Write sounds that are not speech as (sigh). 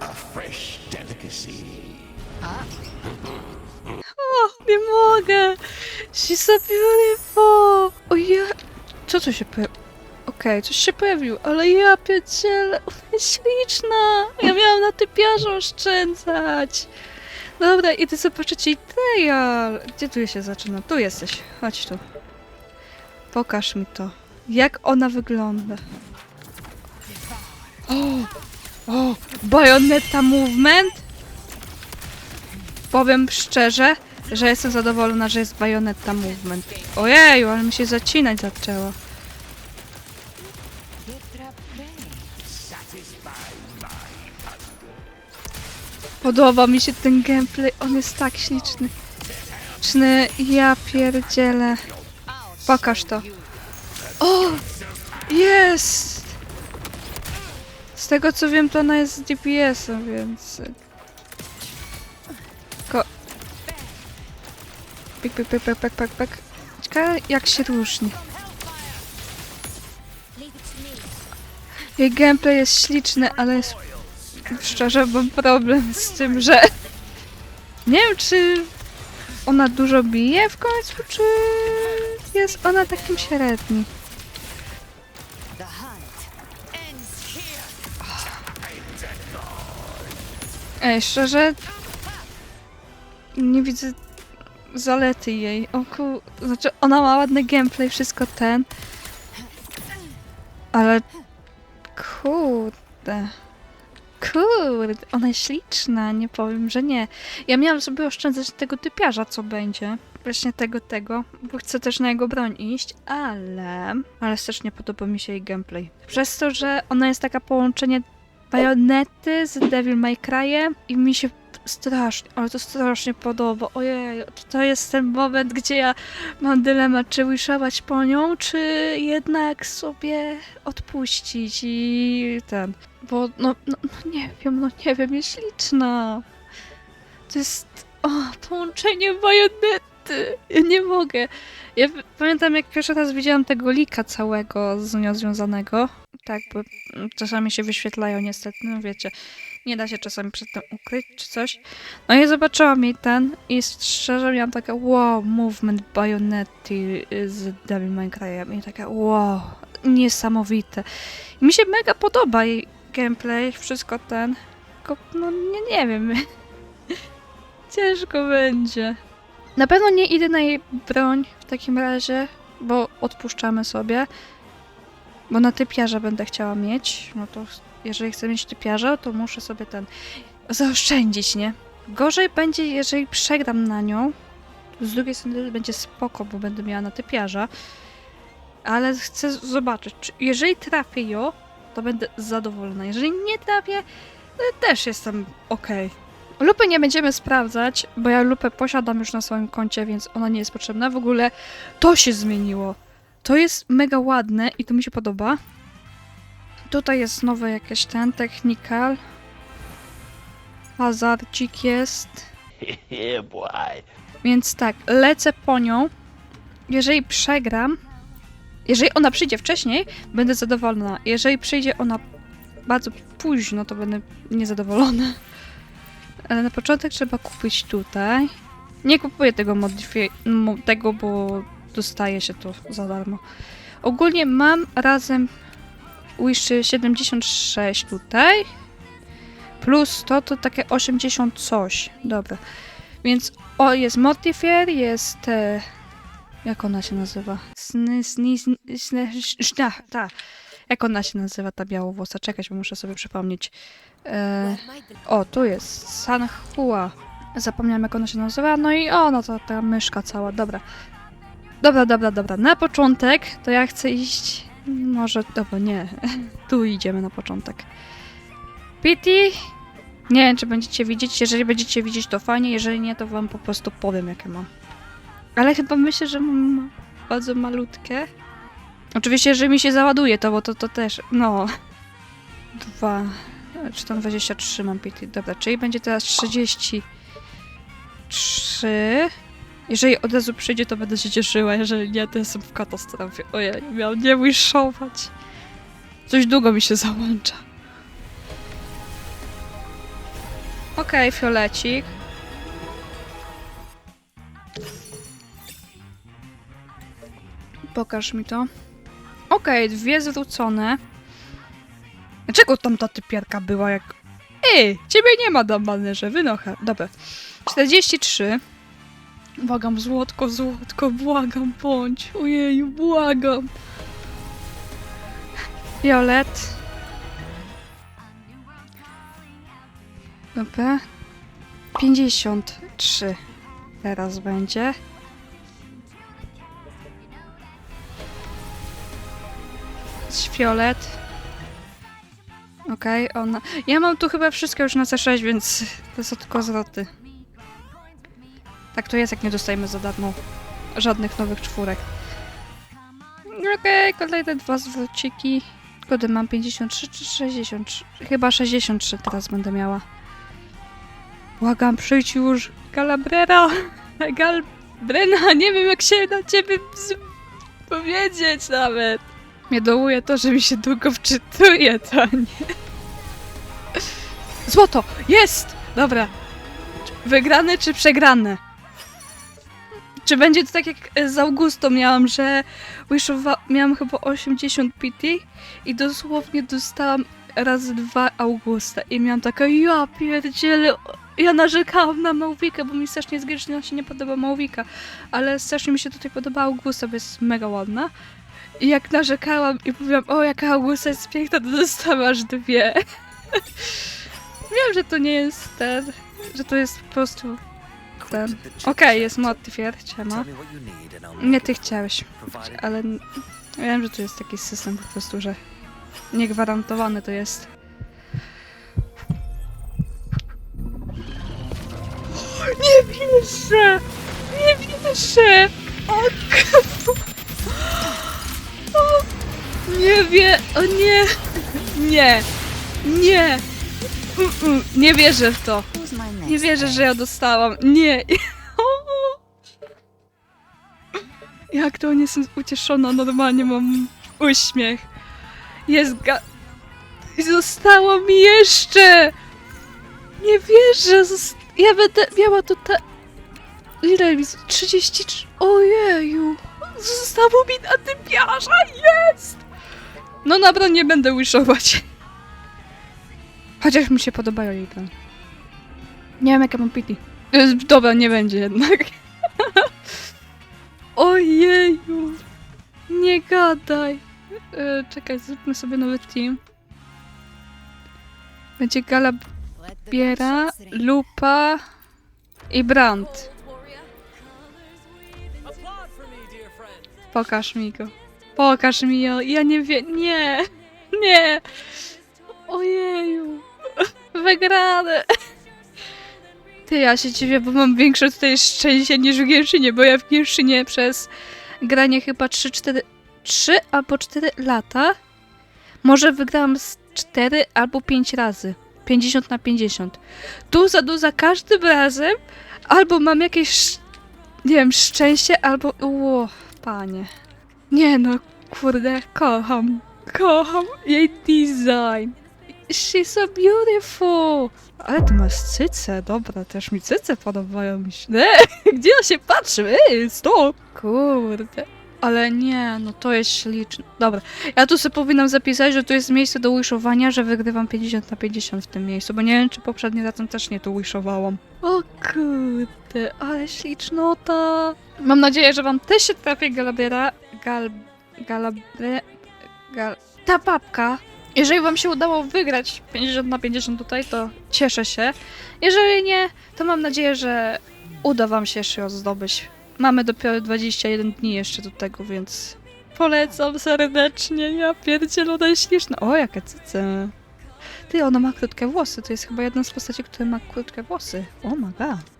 A fresh delicacy. Nie mogę! She's so beautiful! O ja... Co tu się pojawiło? Okej, coś się pojawiło, ale ja pierdzielę, ona jest śliczna! Ja miałam na typiarzu oszczędzać! Dobra, idę zobaczyć trial! Gdzie tu się zaczyna? Tu jesteś, chodź tu. Pokaż mi to. Jak ona wygląda? O! O! Bayonetta movement? Powiem szczerze, że jestem zadowolona, że jest Bayonetta movement. Ojeju, ale mi się zacinać zaczęło. Podoba mi się ten gameplay, on jest tak śliczny. Śliczny, ja pierdzielę. Pokaż to. O! Jest! Z tego co wiem, to ona jest z DPS-em, więc... Ko... Pik, pik, pik, pik, pik, pik, pik. Ciekawe jak się różni. Jej gameplay jest śliczny, ale jest... Szczerze mam problem z tym, że... (laughs) Nie wiem, czy ona dużo bije w końcu, czy jest ona takim średnim. Ej, szczerze... Nie widzę zalety jej. O ku... Znaczy, ona ma ładny gameplay, wszystko ten. Ale... Kurde... Kurde, ona jest śliczna, nie powiem, że nie. Ja miałam sobie oszczędzać tego typiarza, co będzie. Właśnie tego, tego, bo chcę też na jego broń iść, ale... Ale też nie podoba mi się jej gameplay. Przez to, że ona jest taka połączenie bajonety z Devil May Cry'em i mi się strasznie, ale to strasznie podoba. Ojej, to jest ten moment, gdzie ja mam dylemat, czy wishować po nią, czy jednak sobie odpuścić i ten. Bo no, no, no nie wiem, no nie wiem, jest śliczna. To jest o, połączenie bajonety. Ja nie mogę. Ja pamiętam, jak pierwszy raz widziałam tego lika całego z nią związanego. Tak, bo mm, czasami się wyświetlają niestety, no wiecie. Nie da się czasami przed tym ukryć czy coś. No i zobaczyłam jej ten i szczerze miałam takie wow, movement bajonety z Devil May Cry'em i takie wow, niesamowite. I mi się mega podoba jej gameplay, wszystko ten. Tylko, no nie, nie wiem. (laughs) Ciężko będzie. Na pewno nie idę na jej broń w takim razie, bo odpuszczamy sobie. Bo na typiarza będę chciała mieć. No to jeżeli chcę mieć typiarza, to muszę sobie ten zaoszczędzić, nie? Gorzej będzie, jeżeli przegram na nią. Z drugiej strony będzie spoko, bo będę miała na typiarza. Ale chcę zobaczyć, czy jeżeli trafię ją, to będę zadowolona. Jeżeli nie trafię, to też jestem okej. Lupy nie będziemy sprawdzać, bo ja lupę posiadam już na swoim koncie, więc ona nie jest potrzebna. W ogóle to się zmieniło. To jest mega ładne i to mi się podoba. Tutaj jest nowe jakieś ten, technical. Hazardzik jest. (laughs) Więc tak, lecę po nią. Jeżeli przegram, jeżeli ona przyjdzie wcześniej, będę zadowolona. Jeżeli przyjdzie ona bardzo późno, to będę niezadowolona. Ale na początek trzeba kupić tutaj. Nie kupuję tego tego, bo dostaje się to za darmo. Ogólnie mam razem Wish 76 tutaj. Plus to, to takie 80 coś. Dobra. Więc o, jest Mortifier, jest... E, jak ona się nazywa? Sny, sni, sni, sny, szna, ta. Jak ona się nazywa, ta białowłosa? Czekać, bo muszę sobie przypomnieć. E, o, tu jest Sanhua. Zapomniałam, jak ona się nazywa. No i o, no to ta myszka cała, dobra. Dobra, dobra, dobra. Na początek to ja chcę iść... Może, dobra, nie. (laughs) tu idziemy na początek. Pity, nie wiem, czy będziecie widzieć. Jeżeli będziecie widzieć, to fajnie. Jeżeli nie, to wam po prostu powiem, jakie mam. Ale chyba myślę, że mam bardzo malutkie. Oczywiście, jeżeli mi się załaduje to, bo to, to też, no... Dwa... Czy tam 23 mam pity. Dobra, czyli będzie teraz 33. Jeżeli od razu przyjdzie, to będę się cieszyła. Jeżeli nie, to jestem w katastrofie. Ojej, miałam nie wishować. Coś długo mi się załącza. Okej, fiolecik. Pokaż mi to. Okej, dwie zwrócone. Dlaczego tam ta typiarka była jak... Ej, ciebie nie ma na banerze, wynocha. Dobra. 43. Błagam, złotko, złotko, błagam, bądź. Ojeju, błagam. Violet. Dobra. 53 teraz będzie. Fiolet. Okej, ona. Ja mam tu chyba wszystko już na C6, więc to są tylko zwroty. Tak to jest, jak nie dostajemy za darmo żadnych nowych czwórek. Okej, kolejne dwa zwrociki. Kody mam 53 czy 63? Chyba 63 teraz będę miała. Błagam, przyjdź już. Galabrera. (laughs) Galbrena, nie wiem jak się na ciebie powiedzieć nawet. Mnie dołuje to, że mi się długo wczytuje, to nie. Złoto! Jest! Dobra. Wygrane czy przegrane? Czy będzie to tak jak e, z Augustą miałam, że wishowa... miałam chyba 80 PT i dosłownie dostałam razy dwa Augusta i miałam taka ja pierdzielę, ja narzekałam na Małwika, bo mi strasznie zgrzecznie się nie podoba Małwika, ale strasznie mi się tutaj podoba Augusta, bo jest mega ładna. I jak narzekałam i mówiłam, o jaka Augusta jest piękna, to dostałam aż dwie. (laughs) Wiem, że to nie jest ten, że to jest po prostu ten. Okej, jest Mortifier, ciema. Nie ty chciałeś, ale wiem, że tu jest taki system po prostu, że niegwarantowany to jest. Nie wierzę! Nie wierzę! O, o, nie wie, o nie! Nie! Nie! Nie wierzę w to. Nie wierzę, że ja dostałam. Nie. (laughs) Jak to nie jestem ucieszona, normalnie mam uśmiech. Jest ga... Zostało mi jeszcze! Nie wierzę, zost... ja będę miała tutaj... Ile mi... 33... Ojeju! Zostało mi na tym piarza, jest! No dobra, nie będę wishować. Chociaż mi się podobają jej plan. Nie wiem, jakie mam pity. Y, Dobra, nie będzie jednak. (laughs) Ojeju. Nie gadaj. Y, czekaj, zróbmy sobie nowy team. Będzie Galabiera. Lupa i Brand. Pokaż mi go. Pokaż mi ją. Ja nie wiem. Nie. (laughs) Nie. Ojeju. Wygrane. Ty, ja się dziwię, bo mam większe tutaj szczęście niż w Genshinie, bo ja w Genshinie przez granie chyba 3, 4, 3 albo 4 lata może wygrałam z 4 albo 5 razy. 50 na 50. Tu za du za każdym razem albo mam jakieś, nie wiem, szczęście, albo... Ło, panie. Nie no, kurde, kocham. Kocham jej design. She's so beautiful. Ale ty masz cyce, dobra, też mi cyce podobają mi się. E, (laughs) gdzie on się patrzy? Ej, stop! Kurde. Ale nie, no to jest śliczne. Dobra, ja tu sobie powinnam zapisać, że tu jest miejsce do wishowania, że wygrywam 50 na 50 w tym miejscu, bo nie wiem, czy poprzednim razem też nie tu wishowałam. O kurde, ale ślicznota. Mam nadzieję, że wam też się trafi Galabiera. Gal... Galabre... Gal... Ta babka. Jeżeli wam się udało wygrać 50 na 50 tutaj, to cieszę się. Jeżeli nie, to mam nadzieję, że uda wam się jeszcze ją zdobyć. Mamy dopiero 21 dni jeszcze do tego, więc polecam serdecznie. Ja pierdzielę, ona jest śliczna. O, jakie cyce. Ty, ona ma krótkie włosy. To jest chyba jedna z postaci, która ma krótkie włosy. Oh my god.